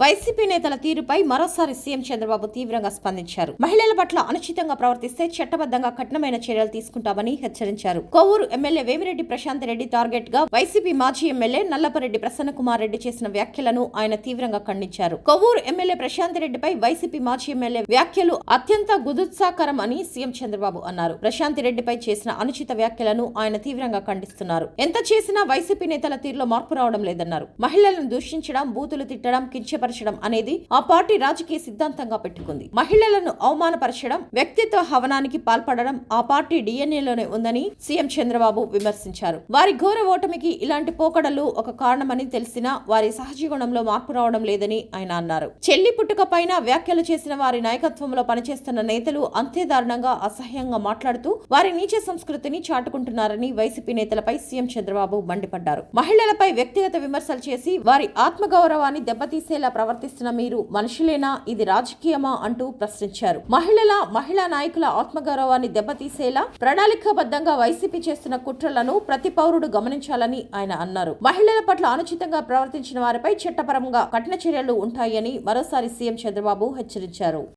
YCP నేతల తీరుపై మరోసారి సీఎం చంద్రబాబు తీవ్రంగా స్పందించారు. మహిళల పట్ల అనుచితంగా ప్రవర్తిస్తే చట్టబద్ధంగా కఠినమైన చర్యలు తీసుకుంటామని హెచ్చరించారు. కొవ్వూరు ఎమ్మెల్యే వేమిరెడ్డి ప్రశాంత్ రెడ్డి టార్గెట్గా వైసీపీ మాజీ ఎమ్మెల్యే నల్లపరెడ్డి ప్రసన్న కుమార్ రెడ్డి చేసిన వ్యాఖ్యలను ఆయన తీవ్రంగా ఖండించారు. కొవ్వూరు ఎమ్మెల్యే ప్రశాంత్ రెడ్డిపై వైసీపీ మాజీ ఎమ్మెల్యే వ్యాఖ్యలు అత్యంత గుదుత్సాకరం అని సీఎం చంద్రబాబు అన్నారు. ప్రశాంత్ రెడ్డిపై చేసిన అనుచిత వ్యాఖ్యలను ఆయన తీవ్రంగా ఖండిస్తున్నారు. ఎంత చేసినా వైసీపీ నేతల తీరులో మార్పు రావడం లేదన్నారు. మహిళలను దూషించడం బూతులు తిట్టడం కించపరచడం అనేది ఆ పార్టీ రాజకీయ సిద్ధాంతంగా పెట్టుకుంది. మహిళలను అవమానపరచడం వ్యక్తిత్వ హవనానికి పాల్పడడం ఆ పార్టీ డిఎన్ఏలోనే ఉందని సీఎం చంద్రబాబు విమర్శించారు. వారి ఘోర ఓటమికి ఇలాంటి పోకడలు ఒక కారణమని తెలిసినా వారి సహజీవనంలో మార్పు రావడం లేదని ఆయన అన్నారు. చెల్లి పుట్టుక పైన వ్యాఖ్యలు చేసిన వారి నాయకత్వంలో పనిచేస్తున్న నేతలు అంతే దారుణంగా అసహ్యంగా మాట్లాడుతూ వారి నీచ సంస్కృతిని చాటుకుంటున్నారని వైసీపీ నేతలపై సీఎం చంద్రబాబు మండిపడ్డారు. మహిళలపై వ్యక్తిగత విమర్శలు చేసి వారి ఆత్మగౌరవాన్ని దెబ్బతీసేలా ప్రవర్తిస్తున్న మీరు మనుషులేనా? ఇది రాజకీయమా? అంటూ ప్రశ్నించారు. మహిళల మహిళా నాయకుల ఆత్మగౌరవాన్ని దెబ్బతీసేలా ప్రణాళికాబద్ధంగా వైసీపీ చేస్తున్న కుట్రలను ప్రతి పౌరుడు గమనించాలని ఆయన అన్నారు. మహిళల పట్ల అనుచితంగా ప్రవర్తించిన వారిపై చట్టపరంగా కఠిన చర్యలు ఉంటాయని మరోసారి సీఎం చంద్రబాబు హెచ్చరించారు.